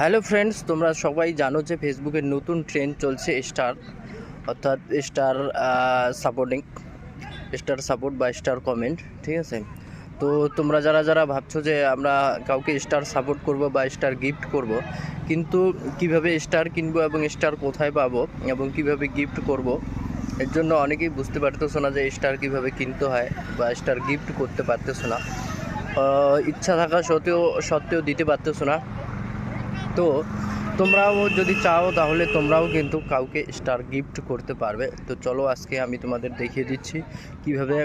Hello friends তোমরা সবাই জানো যে ফেসবুকের নতুন ট্রেন্ড চলছে স্টার অর্থাৎ স্টার সাপোর্টিং স্টার সাপোর্ট বা স্টার কমেন্ট ঠিক আছে? তো তোমরা যারা যারা ভাবছ যে আমরা কাউকে স্টার সাপোর্ট করব বা স্টার গিফট করব, কিন্তু কীভাবে স্টার কিনবো এবং স্টার কোথায় পাবো এবং কীভাবে গিফট করব, এর জন্য অনেকেই বুঝতে পারতেছো না যে স্টার কীভাবে কিনতে হয় বা স্টার গিফট করতে পারতেছো না। ইচ্ছা থাকা সত্ত্বেও সত্ত্বেও দিতে পারতেছো না। তো তোমরাও যদি চাও তাহলে তোমরাও কিন্তু কাউকে স্টার গিফট করতে পারবে। তো চলো আজকে আমি তোমাদের দেখিয়ে দিচ্ছি কীভাবে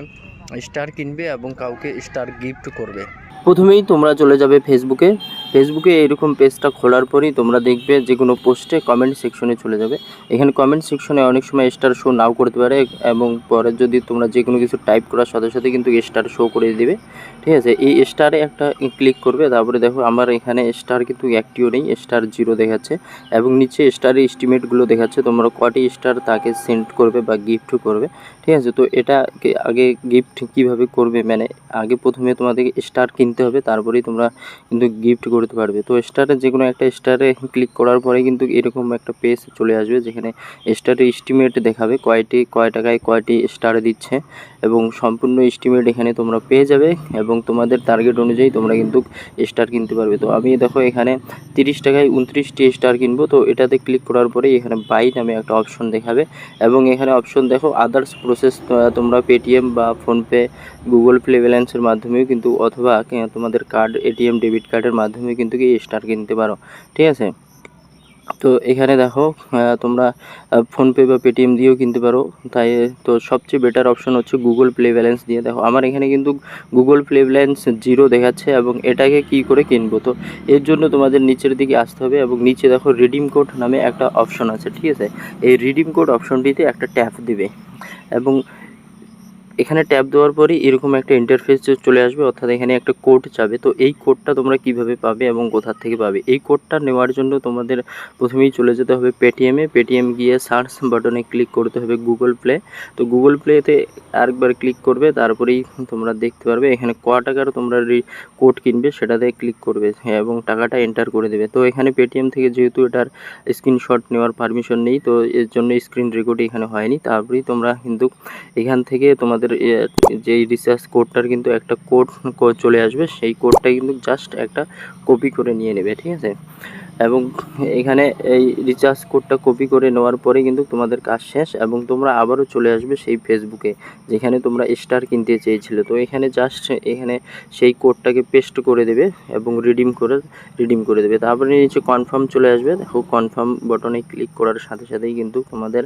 স্টার কিনবে এবং কাউকে স্টার গিফট করবে। প্রথমেই তোমরা চলে যাবে ফেসবুকে ফেসবুকে এরকম পেজটা খোলার পরেই তোমরা দেখবে যে কোনো পোস্টে কমেন্ট সেকশনে চলে যাবে। এখানে কমেন্ট সেকশনে অনেক সময় স্টার শো নাও করতে পারে এবং পরে যদি তোমরা যে কোনো কিছু টাইপ করার সাথে সাথে কিন্তু স্টার শো করে দিবে। ঠিক আছে? এই স্টারে একটা ক্লিক করবে, তারপরে দেখো আমার এখানে স্টার কিন্তু একটিও নেই স্টার জিরো দেখাচ্ছে এবং নিচে স্টারের এস্টিমেটগুলো দেখাচ্ছে। তোমরা কটি স্টার তাকে সেন্ড করবে বা গিফট করবে। ঠিক আছে? তো এটা আগে গিফট কীভাবে করবে? মানে আগে প্রথমে তোমাদেরকে স্টার কিনতে হবে, তারপরেই তোমরা কিন্তু গিফট করতে পারবে। তো স্টারে যে কোনো একটা স্টারে ক্লিক করার পরে কিন্তু এরকম একটা পেজ চলে আসবে, যেখানে স্টারের এস্টিমেট দেখাবে, কয়টি, কয় টাকায় কয়টি স্টার দিচ্ছে এবং সম্পূর্ণ এস্টিমেট এখানে তোমরা পেয়ে যাবে এবং তোমাদের টার্গেট অনুযায়ী তোমরা কিন্তু স্টার কিনতে পারবে। তো আমি দেখো এখানে তিরিশ টাকায় উনত্রিশটি স্টার কিনবো, তো এটাতে ক্লিক করার পরে এখানে বাই নামে একটা অপশন দেখাবে এবং এখানে অপশন দেখো আদার্স প্রসেস তোমরা পেটিএম বা ফোনপে গুগল প্লে ব্যালেন্সের মাধ্যমেও কিন্তু অথবা তোমাদের কার্ড এটিএম ডেবিট কার্ডের মাধ্যমে কিন্তু কি স্টার কিনতে পারো, ঠিক আছে? তো এখানে দেখো তোমরা ফোনপে বা পেটিএম দিয়েও কিনতে পারো। তাই, তো সবচেয়ে বেটার অপশন হচ্ছে গুগল প্লে ব্যালেন্স দিয়ে দেখো। আমার এখানে কিন্তু গুগল প্লে ব্যালেন্স জিরো দেখাচ্ছে এবং এটাকে কি করে কিনবো? তো এর জন্য তোমাদের নিচের দিকে আসতে হবে এবং নিচে দেখো রিডিম কোড নামে একটা অপশন আছে, ঠিক আছে? এই রিডিম কোড অপশনটিতে একটা ট্যাপ দিবে। এবং এখানে ট্যাপ দেওয়ার পরই এরকম একটা ইন্টারফেস চলে আসবে অর্থাৎ এখানে একটা কোড যাবে। তো এই কোডটা তোমরা কীভাবে পাবে এবং কোথা থেকে পাবে? এই কোডটা নেওয়ার জন্য তোমাদের প্রথমেই চলে যেতে হবে পেটিএমে পেটিএম গিয়ে সার্চ বাটনে ক্লিক করতে হবে গুগল প্লে তো গুগল প্লেতে আরেকবার ক্লিক করবে তারপরেই তোমরা দেখতে পারবে এখানে ক টাকার তোমরা কোড কিনবে সেটাতে ক্লিক করবে হ্যাঁ, এবং টাকাটা এন্টার করে দেবে। তো এখানে পেটিএম থেকে যেহেতু এটার স্ক্রিনশট নেওয়ার পারমিশন নেই তো এর জন্য স্ক্রিন রেকর্ড এখানে হয়নি। তারপরেই তোমরা কিন্তু এখান থেকে তোমাদের এ, যে রিচার্জ কোডটার কিন্তু একটা কোড চলে আসবে সেই কোডটা কিন্তু জাস্ট একটা কপি করে নিয়ে নেবে ঠিক আছে? এবং এখানে এই রিচার্জ কোডটা কপি করে নেওয়ার পরে কিন্তু তোমাদের কাজ শেষ এবং তোমরা আবারও চলে আসবে সেই ফেসবুকে যেখানে তোমরা স্টার কিনতে চেয়েছিলে। তো এখানে জাস্ট এখানে সেই কোডটাকে পেস্ট করে দেবে এবং রিডিম করে রিডিম করে দেবে। তারপরে নিচে কনফার্ম চলে আসবে। দেখো কনফার্ম বটনে ক্লিক করার সাথে সাথেই কিন্তু তোমাদের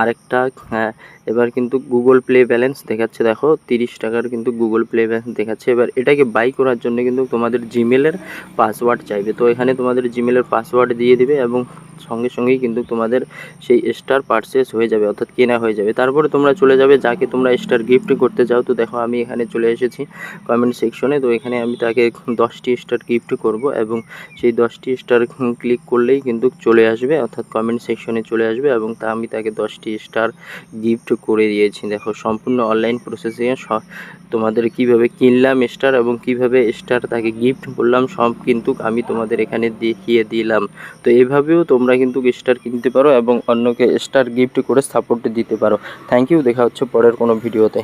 আরেকটা হ্যাঁ, এবার কিন্তু গুগল প্লে ব্যালেন্স দেখাচ্ছে। দেখো তিরিশ টাকার কিন্তু গুগল প্লে ব্যালেন্স দেখাচ্ছে। এবার এটাকে বাই করার জন্য কিন্তু তোমাদের জিমেলের পাসওয়ার্ড চাইবে। তো এখানে তোমাদের জিমেলের পাসওয়ার্ড দিয়ে দিবে এবং সঙ্গে সঙ্গেই কিন্তু তোমাদের সেই স্টার পারচেস হয়ে যাবে, অর্থাৎ কেনা হয়ে যাবে। তারপরে তোমরা চলে যাবে, যাকে তোমরা স্টার গিফট করতে চাও, তো দেখো আমি এখানে চলে এসেছি কমেন্ট সেকশনে তো এখানে আমি তাকে দশটি স্টার গিফট করব এবং সেই দশটি স্টার ক্লিক করলেই কিন্তু চলে আসবে, অর্থাৎ কমেন্ট সেকশনে চলে আসবে এবং তা আমি তাকে দশটি স্টার গিফট করে দিয়েছি। দেখো, সম্পূর্ণ অনলাইন প্রসেসিংয়ে তোমাদের কীভাবে কিনলাম স্টার এবং কীভাবে স্টার তাকে গিফট করলাম, সব কিন্তু আমি তোমাদের এখানে দেখিয়ে দিলাম। তো এইভাবেও তোমরা কিন্তু স্টার কিনতে পারো এবং অন্যকে স্টার গিফট করে সাপোর্ট দিতে পারো। থ্যাংক ইউ দেখা হচ্ছে পরের কোনো ভিডিওতে